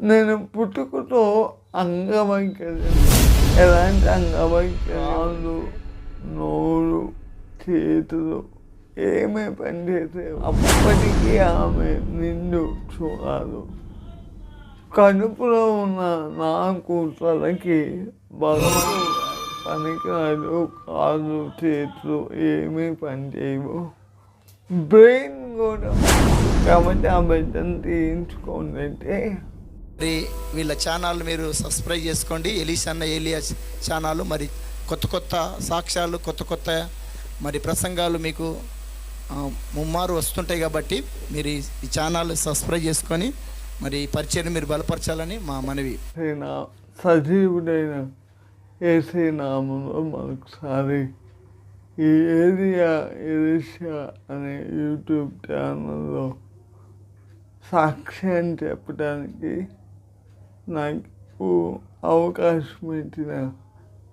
నేను పుట్టుకతో అంగవైకల్యం. ఎలాంటి అంగవైకల్యాలు? నోరు చేతులు ఏమీ పనిచేసేవి అప్పటికీ ఆమె నిండు చూడాలి కడుపులో ఉన్న నా తలకి బలమైన పనికిరాదు. కాళ్ళు చేతులు ఏమీ పనిచేయవు బ్రెయిన్ కూడా కాబట్టి ఆ బిడ్డను తీయించుకోండి అంటే మరి వీళ్ళ ఛానల్ మీరు సబ్స్క్రైబ్ చేసుకోండి. ఎలీస్ ఏలియా ఛానల్. మరి కొత్త కొత్త సాక్ష్యాలు కొత్త కొత్త మరి ప్రసంగాలు మీకు ముమ్మారు వస్తుంటాయి కాబట్టి మీరు ఈ- ఛానల్ సబ్స్క్రైబ్ చేసుకొని మరి పరిచయం మీరు బలపరచాలని మా మనవి. సజీవుడైన ఏసీ నామంలో మరొకసారి ఈ ఏరియా ఎరిషా అనే యూట్యూబ్ ఛానల్లో సాక్ష్యం చెప్పడానికి నాకు అవకాశం ఇచ్చిన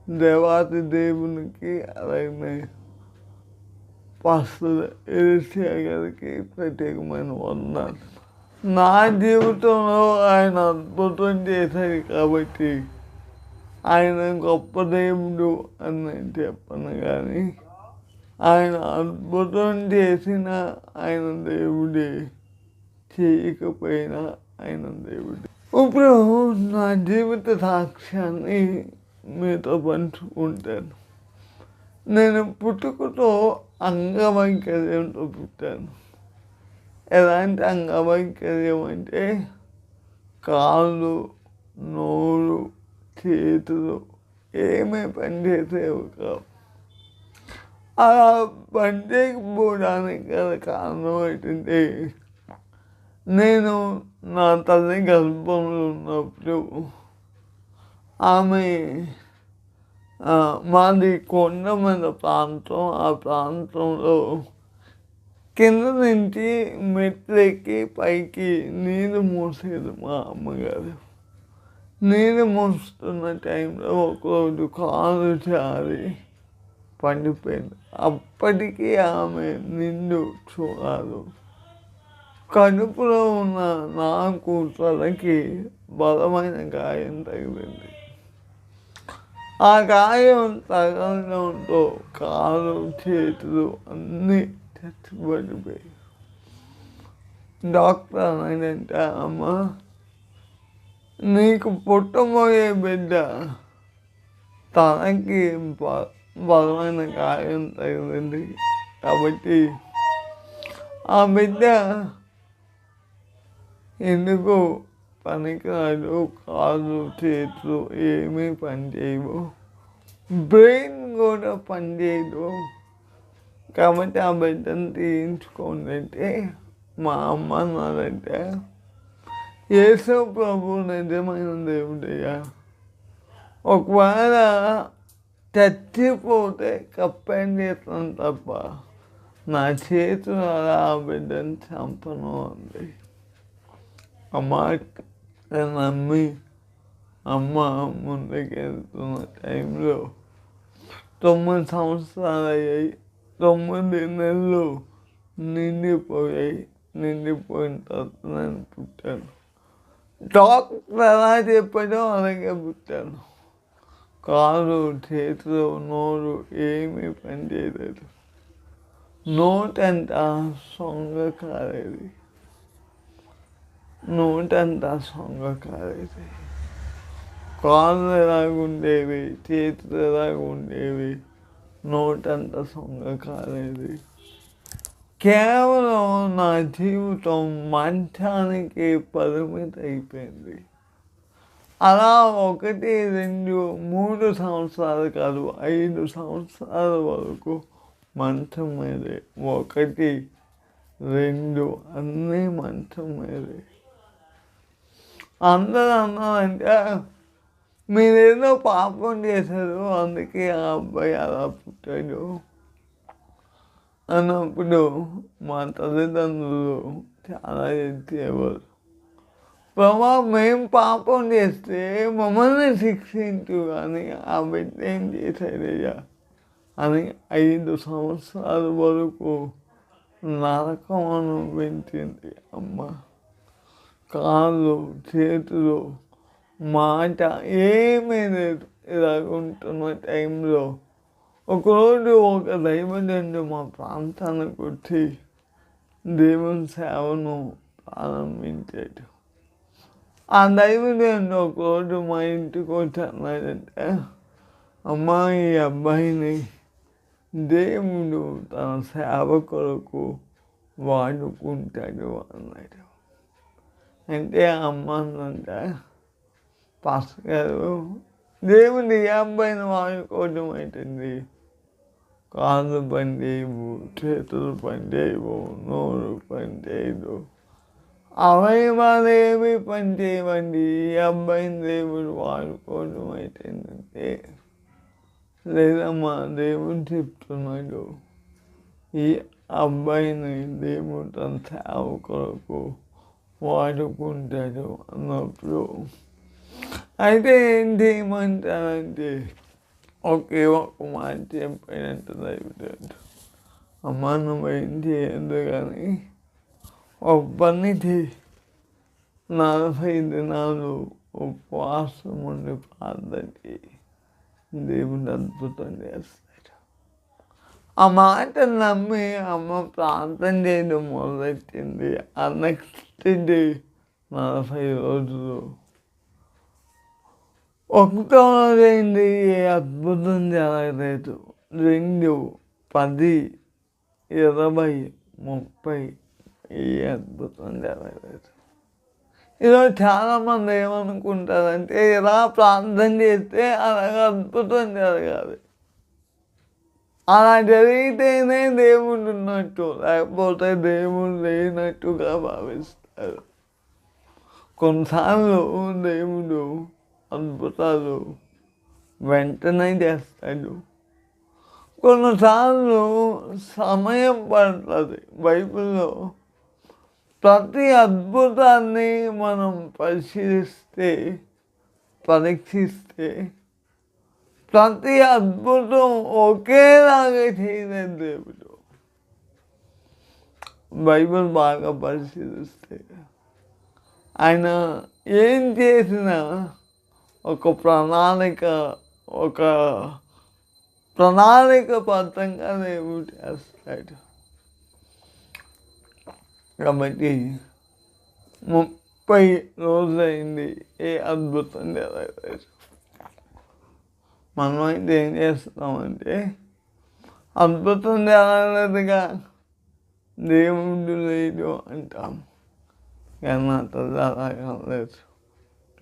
దేవాతి దేవునికి అలాగే పాస్టర్ ఎరిసియా గారికి ప్రత్యేకమైన వందనాలు. నా జీవితంలో ఆయన అద్భుతం చేశాడు కాబట్టి ఆయన గొప్ప దేవుడు అని నేను చెప్పను కానీ ఆయన అద్భుతం చేసిన ఆయన దేవుడే చేయకపోయినా ఆయన దేవుడే. ఇప్పుడు నా జీవిత సాక్ష్యాన్ని మీతో పంచుకుంటాను. నేను పుట్టుకతో అంగవైకర్యంతో పుట్టాను ఎలాంటి అంగవైకర్యం అంటే కాళ్ళు నోరు చేతులు ఏమీ పనిచేసేవి కావు. అలా పనిచేయకపోవడానికి గల కారణం ఏంటంటే నేను నా తల్లి గర్భంలో ఉన్నప్పుడు ఆమె మాది కొండమైన ప్రాంతం. ఆ ప్రాంతంలో కింద నుంచి మెట్లెక్కి పైకి నీరు మోసేది మా అమ్మగారు. నీరు మోస్తున్న టైంలో ఒకరోజు కాలు జారి పండిపోయింది. అప్పటికీ ఆమె నిండు చూడాలి కడుపులో ఉన్న నాకు తలకి బలమైన గాయం తగిలింది. ఆ గాయం తగలడంతో కాలు చేతులు అన్నీ చచ్చిపడిపోయాయి డాక్టర్ అనేదంటే అమ్మ నీకు పుట్టబోయే బిడ్డ తనకి బ- బలమైన గాయం తగిలింది కాబట్టి ఆ బిడ్డ ఎందుకు పనికిరాదు కాళ్ళు చేతులు ఏమీ పనిచేయవు. బ్రెయిన్ కూడా పనిచేయదు. కాబట్టి ఆ బిడ్డను తీయించుకోండి అంటే మా అమ్మ అన్నారంటే యేసు ప్రభు నిజమైన దేవుడయ్యా. ఒకవేళ చచ్చిపోతే కప్పేం చేస్తాను తప్ప? నా చేతులు అలా ఆ బిడ్డను చంపను అంది. అమ్మ నేను నమ్మి అమ్మ ముందుకెళ్తున్న టైంలో తొమ్మిది సంవత్సరాలు అయ్యాయి తొమ్మిది నెలలు నిండిపోయాయి. నిండిపోయిన తర్వాత నేను పుట్టాను. డాక్టర్ ఎలా చెప్పాడో అలాగే పుట్టాను. కాలు చేతులు నోరు ఏమీ పనిచేయలేదు. నోటంతా సొంగ కాలేదు. నోటంతా సొంగ కాలేదు కాళ్ళు ఎలాగుండేవి చేతులు ఎలాగుండేవి నోటంతా సొంగ కాలేదు కేవలం నా జీవితం మంచానికి పరిమితి అయిపోయింది అలా ఒకటి రెండు మూడు సంవత్సరాలు కాదు ఐదు సంవత్సరాల వరకు మంచం మీదే. ఒకటి రెండు అన్నీ మంచం మీదే. అందరూ అన్నారంటే మీరేదో పాపం చేశారు అందుకే ఆ అబ్బాయి అలా పుట్టాడు అన్నప్పుడు మా తల్లిదండ్రులు చాలా ఎత్తేవారు ప్రభా మేం పాపం చేస్తే మమ్మల్ని శిక్షించు అని ఆ బిడ్డ ఏం చేశాడయ్యా అని ఐదు సంవత్సరాల వరకు నరకం అనుభవించింది అమ్మ. కాళ్ళు చేతులు మాట ఏమీ లేదు. ఇలా ఉంటున్న టైంలో ఒకరోజు ఒక దైవజనుడు మా ప్రాంతానికి వచ్చి దేవుని సేవను ప్రారంభించాడు. ఆ దైవజనుడు ఒకరోజు మా ఇంటికి వచ్చి అమ్మాయి అబ్బాయిని దేవుడు తన సేవ కొరకు వాడుకుంటాడు అన్నాడు. అంటే అమ్మ పాస్ గారు దేవుని ఈ అబ్బాయిని వాడుకోవడం అవుతుంది కాళ్ళు పండేవు చేతులు పండేవు నోరు పని అవయవాలేవి అవయవాలు పని ఈ అబ్బాయిని దేవుడు వాడుకోవడం అవుతుందంటే లేదమ్మా దేవుడు చెప్తున్నాడు ఈ అబ్బాయిని దేవుడు తన సేవ కొరకు వాడుకుంటాడు అన్నప్పుడు. అయితే ఏం చేయమంటారంటే ఒకే ఒక మాట చెప్పినట్టు దైవడు అమ్మ నువ్వు ఏం చేయదు కానీ ఒక పని చేయి నలభై దినాలు ఉపవాసం ఉండి ప్రార్థన చేయి. దేవుడు అద్భుతం చేస్తాడు. ఆ మాట నమ్మి అమ్మ ప్రార్థన చేయడం మొదలెట్టింది. ఆ నెక్స్ట్ డే నలభై రోజులు. ఒకటో రోజు ఏ అద్భుతం జరగలేదు. రెండు పది ఇరవై ముప్పై ఏ అద్భుతం జరగలేదు. ఈరోజు చాలామంది ఏమనుకుంటారంటే ఇలా ప్రార్థన చేస్తే అలాగ అద్భుతం జరగాలి. అలా జరిగితేనే దేవుడు ఉన్నట్టు లేకపోతే దేవుడు లేనట్టుగా భావిస్తారు. కొన్నిసార్లు దేవుడు అద్భుతాలు వెంటనే చేస్తాడు. కొన్నిసార్లు సమయం పడుతుంది. బైబిల్లో ప్రతి అద్భుతాన్ని మనం పరిశీలిస్తే పరీక్షిస్తే ప్రతి అద్భుతం ఒకేలాగా చేయలేదు దేవుడు. బైబిల్ బాగా పరిశీలిస్తే ఆయన ఏం చేసినా ఒక ప్రణాళిక ఒక ప్రణాళిక పత్రంగా దేవుడు చేస్తాడు. కాబట్టి ముప్పై రోజులైంది ఏ అద్భుతం జరగలేదు. మనం అయితే ఏం చేస్తామంటే అద్భుతం జరగలేదుగా దేవుడు లేదు అంటాం. కానీ అతను అలాగా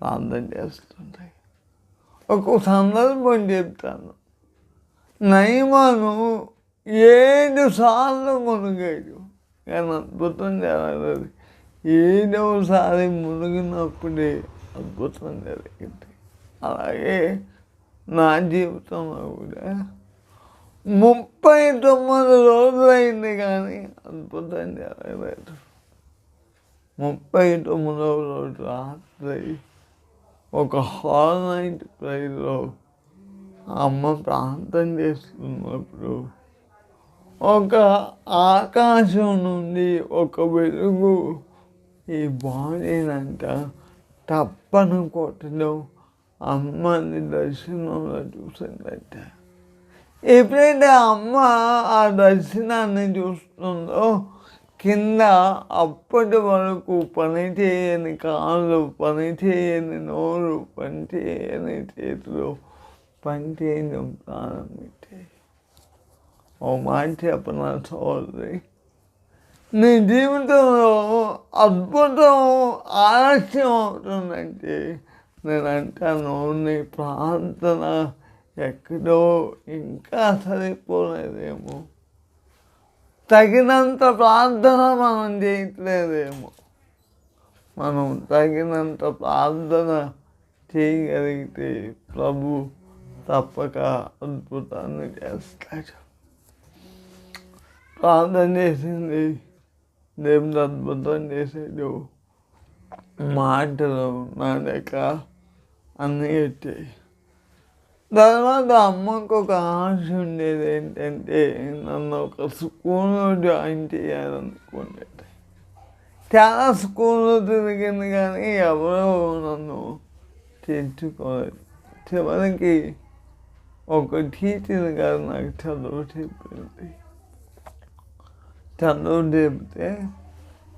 ప్రార్థన చేస్తుంటాయి ఒక సందర్భం చెప్తాను. నయమాను ఏడు సార్లు మునిగాడు. కానీ అద్భుతం జరగలేదు. ఏడవసారి మునిగినప్పుడే అద్భుతం జరిగింది. అలాగే నా జీవితంలో కూడా. ముప్పై తొమ్మిది రోజులైంది కానీ అద్భుతం జరగలేదు ముప్పై తొమ్మిదవ రోజు రాత్రి ఒక హాల్ నైట్ ప్రైజ్లో అమ్మ ప్రార్థన చేస్తున్నప్పుడు ఒక ఆకాశం నుండి ఒక వెలుగు ఈ బాడీనంట తప్పను కొట్టడం అమ్మని దర్శనంలో చూసిందంట. ఎప్పుడైతే అమ్మ ఆ దర్శనాన్ని చూస్తుందో కింద అప్పటి వరకు పని చేయని కాళ్ళు పని చేయని నోరు పని చేయని చేతులు పని చేయడం ప్రారంభించాయి ఓ మాట చెప్పన సోదరి? నీ జీవితంలో అద్భుతం ఆలస్యం అవుతుందంటే నేను అంటాను నీ ప్రార్థన ఎక్కడో ఇంకా సరిపోలేదేమో. తగినంత ప్రార్థన మనం చేయట్లేదేమో. మనం తగినంత ప్రార్థన చేయగలిగితే ప్రభు తప్పక అద్భుతాన్ని చేస్తాడు. ప్రార్థన చేసింది దేవుడు అద్భుతం చేసేది మాటలు నా దగ్గర అన్నీ వచ్చాయి తర్వాత అమ్మకు ఒక ఆశ ఉండేది ఏంటంటే నన్ను ఒక స్కూల్లో జాయిన్ చేయాలనుకునేది చాలా స్కూల్లో తిరిగింది కానీ ఎవరో నన్ను తెచ్చుకోలేదు చివరికి ఒక టీచర్ గారు నాకు చదువు చెప్పింది చదువు చెప్తే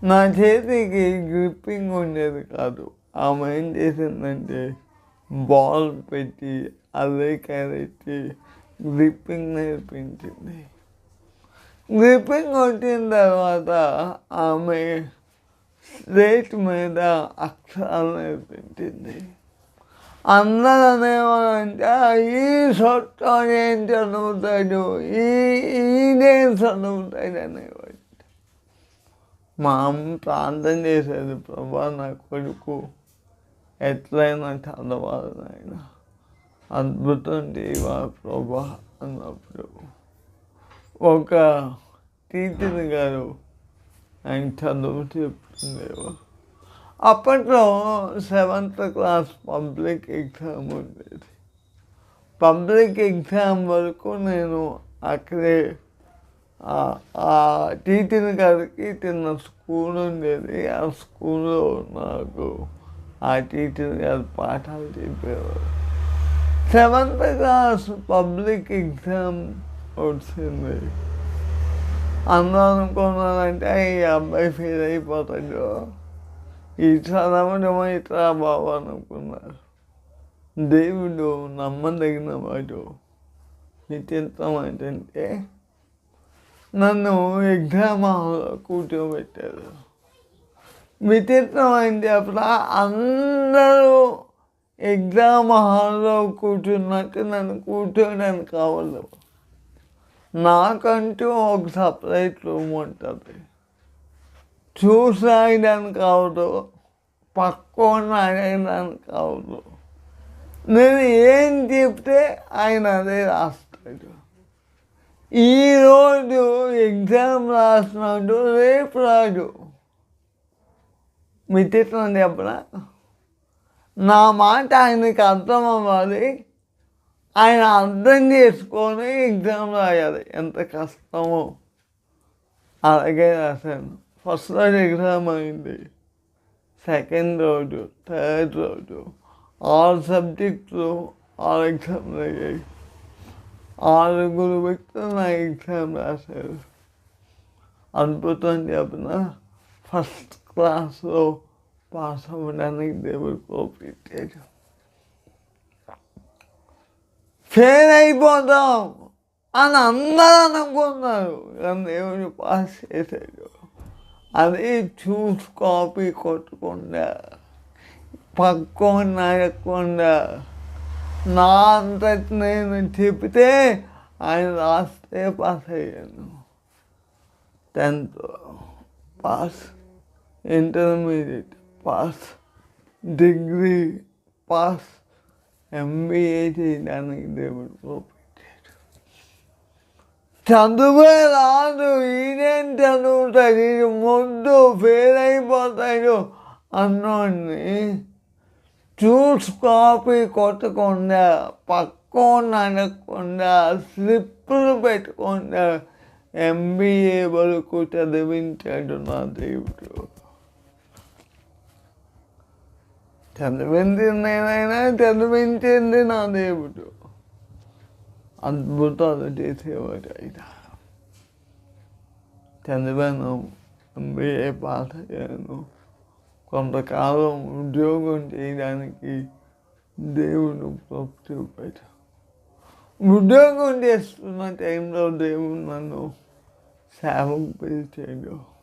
నా చేతికి గ్రిప్పింగ్ ఉండేది కాదు ఆమె ఏం చేసిందంటే బాల్ పెట్టి అదే కరెక్టి గ్రిప్పింగ్ నేర్పించింది. గ్రిప్పింగ్ వచ్చిన తర్వాత ఆమె స్లేట్ మీద అక్షరాలు నేర్పించింది. అందరూ అనేవారంటే ఈ సొట్టో ఏం చదువుతాడు ఈ ఈయనేం చదువుతాడు అనేవాడు మా అమ్మ ప్రార్థన చేసేది ప్రభా నా కొడుకు ఎట్లయినా చదవాలి నాయన అద్భుతం దేవా ప్రభా అన్నప్పుడు ఒక టీచర్ గారు ఆయన చదువు చెప్తుండేవారు అప్పట్లో సెవెంత్ క్లాస్ పబ్లిక్ ఎగ్జామ్ ఉండేది. పబ్లిక్ ఎగ్జామ్ వరకు నేను అక్కడే ఆ- ఆ టీచర్ గారికి చిన్న స్కూల్ ఉండేది. ఆ స్కూల్లో నాకు ఆ టీచర్ గారు పాఠాలు చెప్పేవారు. సెవెంత్ క్లాస్ పబ్లిక్ ఎగ్జామ్ వచ్చింది. అందరూ అనుకున్నారంటే ఈ అబ్బాయి ఫెయిల్ అయిపోతాడు. ఈ చదవడం ఇట్లా బాబు అనుకున్నారు. దేవుడు నమ్మదగిన వాడు. విచిత్రం ఏంటంటే నన్ను ఎగ్జామ్ హాల్లో కూర్చోబెట్టారు. విచిత్రం అప్పుడు అందరూ ఎగ్జామ్ హాల్లో కూర్చున్నట్టు నన్ను కూర్చోడానికి కావాలి నాకంటూ ఒక సపరేట్ రూమ్ ఉంటుంది. చూసాయడానికి కావదు పక్కన రాయడానికి కావదు నేను ఏం చెప్తే ఆయన అదే రాస్తాడు. ఈరోజు ఎగ్జామ్ రాసినాడు రేపు రాడు మిత్రం చెప్పనా నా మాట ఆయనకి అర్థం అవ్వాలి ఆయన అర్థం చేసుకొని ఎగ్జామ్ రాయాలి. ఎంత కష్టమో. అలాగే రాశాను. ఫస్ట్ రోజు ఎగ్జామ్ అయింది. సెకండ్ రోజు థర్డ్ రోజు ఆరు సబ్జెక్టులు ఆరు ఎగ్జామ్లు అయ్యాయి. ఆరుగురు వ్యక్తులు నా ఎగ్జామ్ రాశారు. అద్భుతం చెప్పిన? ఫస్ట్ క్లాస్లో పాస్ అవ్వడానికి దేవుడు కోపించాడు ఫెయిల్ అయిపోతాం అని అందరూ అనుకున్నారు. కానీ దేవుడు పాస్ చేశాడు. అది చూసి కాపీ కొట్టకుండా పక్కన అడగకుండా నా అంతటి నేను చెప్తే ఆయన రాస్తే పాస్ అయ్యాను tenth pass intermediate pass degree pass MBA చేయడానికి దేవుడు కోపించాడు చదువే రాదు ఈయనేం చదువుతాడు? ఇది ముందు ఫెయిల్ అయిపోతాడు అన్నోడిని చూసి కాపీ కొట్టకుండా పక్కన అనకుండా స్లిప్పులు పెట్టకుండా ఎంబీఏ వరకు చదివించాడు నా దేవుడు. చదివింది నేనైనా చదివించింది నా దేవుడు. అద్భుతాలు చేసేవాడు ఆయన. చదివాను ఎంబీఏ పాస్ అయ్యాను. కొంతకాలం ఉద్యోగం చేయడానికి దేవుడు కృప చూపాడు. ఉద్యోగం చేస్తున్న టైంలో దేవుడు నన్ను సేవకు పిలిచాడు.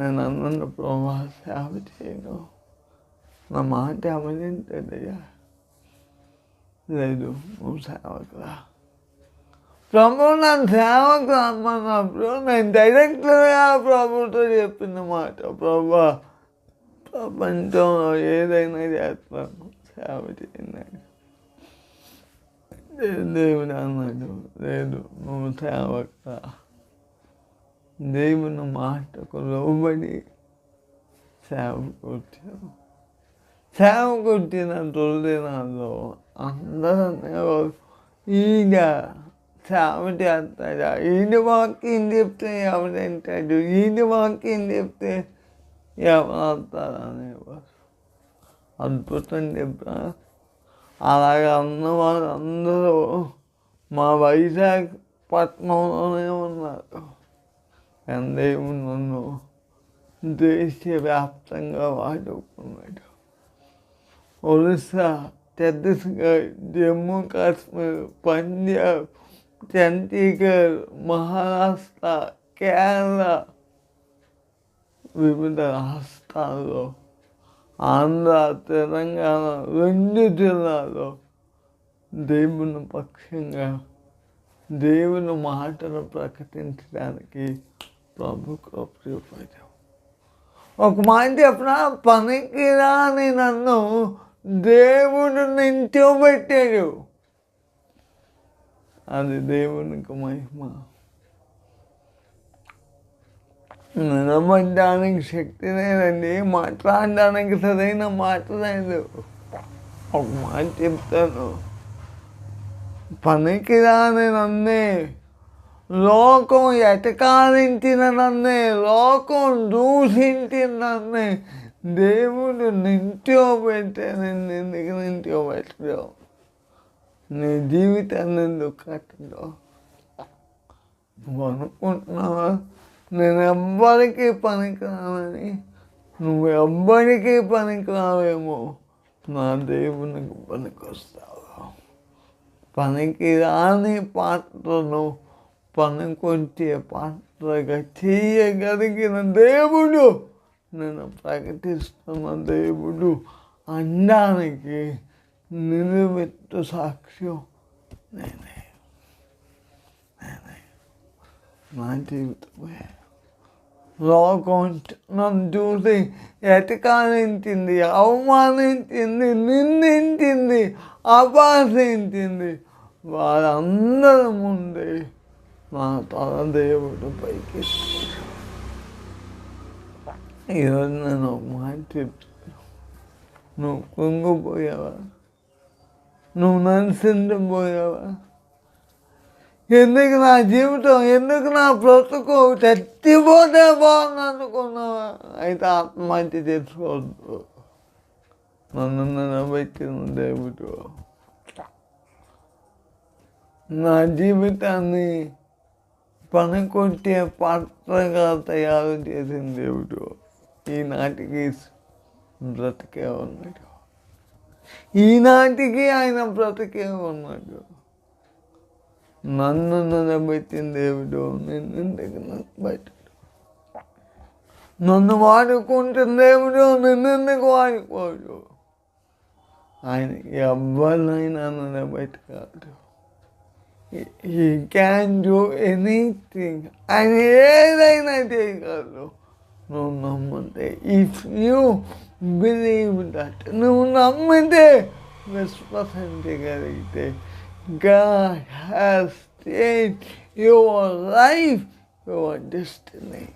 నేను అన్న ప్రభా సేవ చేయను నా మాట అమలించదయ్యా లేదు నువ్వు సేవకురా ప్రభు నన్ను సేవకు అమ్మన్నప్పుడు నేను డైరెక్ట్గా ప్రభుతో చెప్పిన మాట. ప్రభు ప్రపంచంలో ఏదైనా చేస్తాను. సేవ చేయండి. దేవుడు అన్నాడు. లేదు నువ్వు సేవక దేవుని మాటకు లోబడి సేవకు సేవ కొట్టిన వచ్చిన తొలిదినాల్లో అందరూ ఈయన సేవ చేస్తాడా ఈయన వాక్యం చెప్తే ఎవరంటాడు ఈయన వాక్యం చెప్తే ఎవరు అద్భుతం చెప్పా అలాగే అన్నవారు అందరూ మా వైజాగ్ పట్టణంలోనే ఉన్నారు ఎంత నన్ను దేశవ్యాప్తంగా వాడుకున్నాడు ఒరిస్సా ఛత్తీస్గఢ్ జమ్మూ కాశ్మీర్ పంజాబ్ చండీగఢ్ మహారాష్ట్ర కేరళ వివిధ రాష్ట్రాల్లో ఆంధ్ర తెలంగాణ రెండు జిల్లాలో దేవుని పక్షంగా దేవుని మాటను ప్రకటించడానికి ప్రభు కృపచాం ఒక మాట చెప్పిన? పనికి రాని నన్ను దేవుడు నించోబెట్టాడు. అది దేవునికి మహిమ. నిలబడడానికి శక్తి లేదండి మాట్లాడడానికి సరైన మాట లేదు. ఒక మాట చెప్తాను. పనికిరాని నన్నే లోకం ఎటకారించిన నన్నే లోకం దూషించిన నన్నే దేవుడు నించోబెట్టానండి ఎందుకు నించోబెట్టడం నీ జీవితాన్ని ఎందుకు కట్టడం? నువ్వు అనుకుంటున్నావా? నేను ఎవ్వరికీ పనికిరానని. నువ్వు ఎవ్వరికీ పనికిరావేమో నా దేవునికి పనికొస్తావు? పనికి రాని పాత్రను పనికొచ్చే పాత్రగా చేయగలిగిన దేవుడు నేను ప్రకటిస్తున్న దేవుడు అండానికి నిలువెత్తు సాక్ష్యం నేనే. నేనే. నా జీవితమే. లోకం నన్ను చూసి ఎటకాలించింది అవమానించింది నిందించింది అపాసించింది. వారందరి ముందే మా తల దేవుడు పైకి ఈరోజు నన్ను ఒక మాట చెప్తాను నువ్వు కుంగిపోయావా నువ్వు నలిసిండిపోయావా ఎందుకు నా జీవితం ఎందుకు నా బ్రతుకు చచ్చిపోతే బాగుంది అనుకున్నావా? అయితే ఆత్మహత్య చేసుకోవద్దు. నన్ను నిలబెట్టిన దేవుడు. నా జీవితాన్ని పనికొట్టే పాత్రగా తయారు చేసిన దేవుడు. ఈనాటికి బ్రతికే ఉన్నాడు. ఈనాటికి ఆయన బ్రతికే ఉన్నాడు. నన్ను నిలబెట్టిన దేవుడు నేను ఎందుకు నిలబెట్టాడు నన్ను వాడుకుంటున్న దేవుడు నిన్నెందుకు వాడుకోడు? ఆయన ఎవరినైనా నిలబెట్టగలడు ఈ క్యాన్ డూ ఎనీథింగ్ ఆయన ఏదైనా చేయగలడు. నువ్వు నమ్మితే ఇఫ్ యూ బిలీవ్ దట్ నువ్వు నమ్మితే విశ్వసించగలిగితే God has changed your life, your destiny.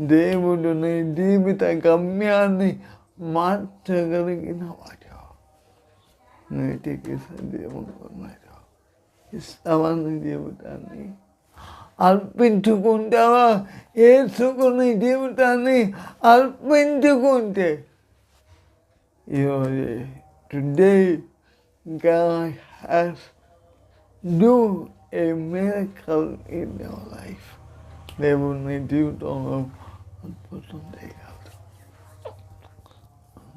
దేవుడు నీ జీవిత గమ్యాన్ని మార్చగలిగిన వాడు. నీటికి సజీవంగా ఉన్నాడు ఇష్టమైన జీవితాన్ని? అర్పించుకుంటావా ఏసుకుని జీవితాన్ని అర్పించుకుంటే ఈరోజు today God has do a miracle in your life. దేవుడు నీ జీవితంలో అద్భుతం చేయగలడు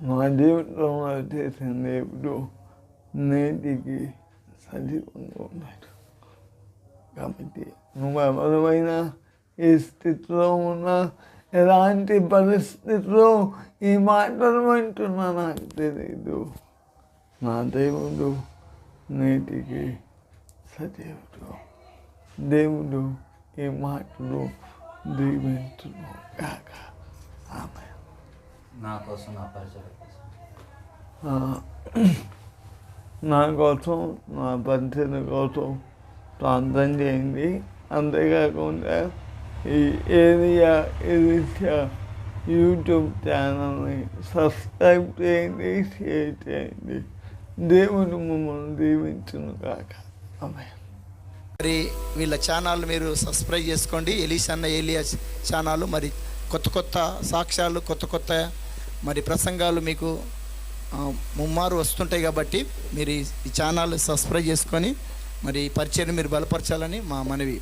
నా జీవితంలో చేసిన దేవుడు నేటికి సజీవంగా ఉన్నాడు కాబట్టి నువ్వు ఎవరివైనా ఏ స్థితిలో ఉన్నా ఎలాంటి పరిస్థితిలో ఈ మాటలు వింటున్నా నాకు తెలియదు నా దేవుడు నేటికి సజీవుడు. దేవుడు ఈ మాటలు దీవించును కాక ఆమె నా కోసం నా పరిచయం నా కోసం నా పరిచయం కోసం ప్రార్థన చేయండి. అంతేకాకుండా ఈ ఏరియా ఏరియా యూట్యూబ్ ఛానల్ని సబ్స్క్రైబ్ చేయండి షేర్ చేయండి. దేవుడు మమ్మల్ని దీవించును కాక మరి వీళ్ళ ఛానల్ మీరు సబ్స్క్రైబ్ చేసుకోండి. ఎలీస్ అన్న ఏలియా ఛానల్. మరి కొత్త కొత్త సాక్ష్యాలు కొత్త కొత్త మరి ప్రసంగాలు మీకు ముమ్మారు వస్తుంటాయి కాబట్టి మీరు ఈ- ఈ ఛానల్ సబ్స్క్రైబ్ చేసుకొని మరి ఈ పరిచయం మీరు బలపరచాలని మా మనవి.